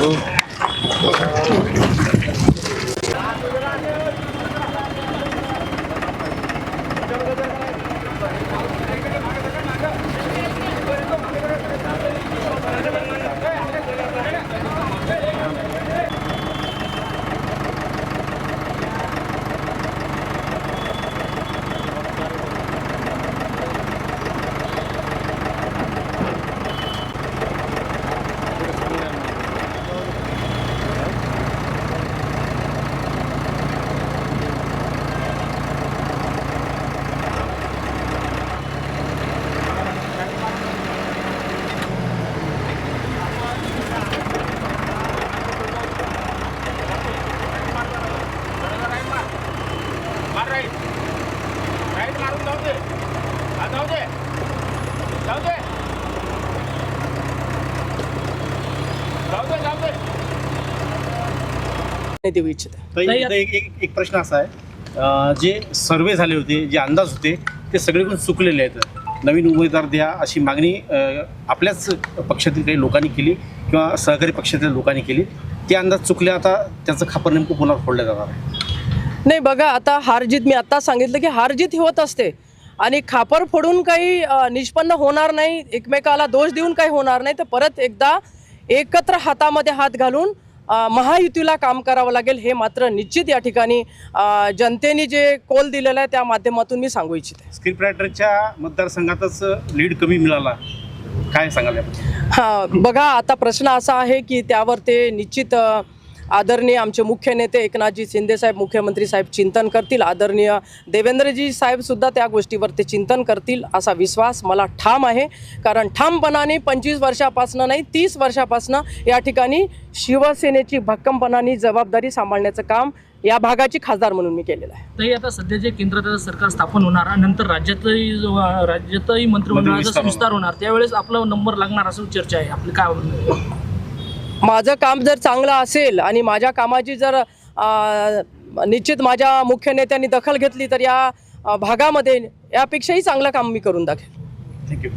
Oh. नाही देऊ इच्छित एक एक एक प्रश्न असा आहे. अं, जे सर्वे झाले होते जे अंदाज होते ते सगळीकडून चुकलेले आहेत. नवीन उमेदवार द्या अशी मागणी अं, आपल्याच पक्षातील काही लोकांनी केली किंवा सहकारी पक्षातील लोकांनी केली. ते अंदाज चुकले आता त्याचं खापर नेमकं पुन्हा फोडलं जाणार आहे? नाही बघा आता हारजीत मी आता सांगितलं की हारजीत ही होत असते. आणि खापर फोडून काही अ, निष्पन्न होणार नाही एकमेकाला दोष देऊन काही होणार नाही तर परत एकदा एकत्र हातामध्ये हात घालून महायुतीला काम करावं लागेल हे मात्र निश्चित या ठिकाणी जनतेने जे कोल दिलेला आहे त्या माध्यमातून मी सांगू इच्छिते स्क्रिप्ट रायटरच्या मतदारसंघातच लीड कमी मिळाला काय सांगाल? हा बघा आता प्रश्न असा आहे की त्यावर ते निश्चित आदरणीय आमचे मुख्य नेते एकनाथजी शिंदे साहेब मुख्यमंत्री साहेब चिंतन करतील. आदरणीय देवेंद्रजी साहेब सुद्धा त्या गोष्टीवर ते चिंतन करतील असा विश्वास मला ठाम आहे. कारण ठामपणाने पंचवीस वर्षापासनं नाही तीस वर्षापासनं या ठिकाणी शिवसेनेची भक्कमपणाने जबाबदारी सांभाळण्याचं काम या भागाची खासदार म्हणून मी केलेलं आहे. तरी आता सध्या जे केंद्रात सरकार स्थापन होणार आणि नंतर राज्यातही जो- राज्यातही मंत्रिमंडळाचा विस्तार होणार त्यावेळेस आपला नंबर लागणार असं चर्चा आहे. आपली काय माझं काम जर चांगलं असेल आणि माझ्या कामाची जर निश्चित माझ्या मुख्य नेत्यांनी दखल घेतली तर या भागामध्ये यापेक्षाही चांगलं काम मी करून दाखेल थँक्यू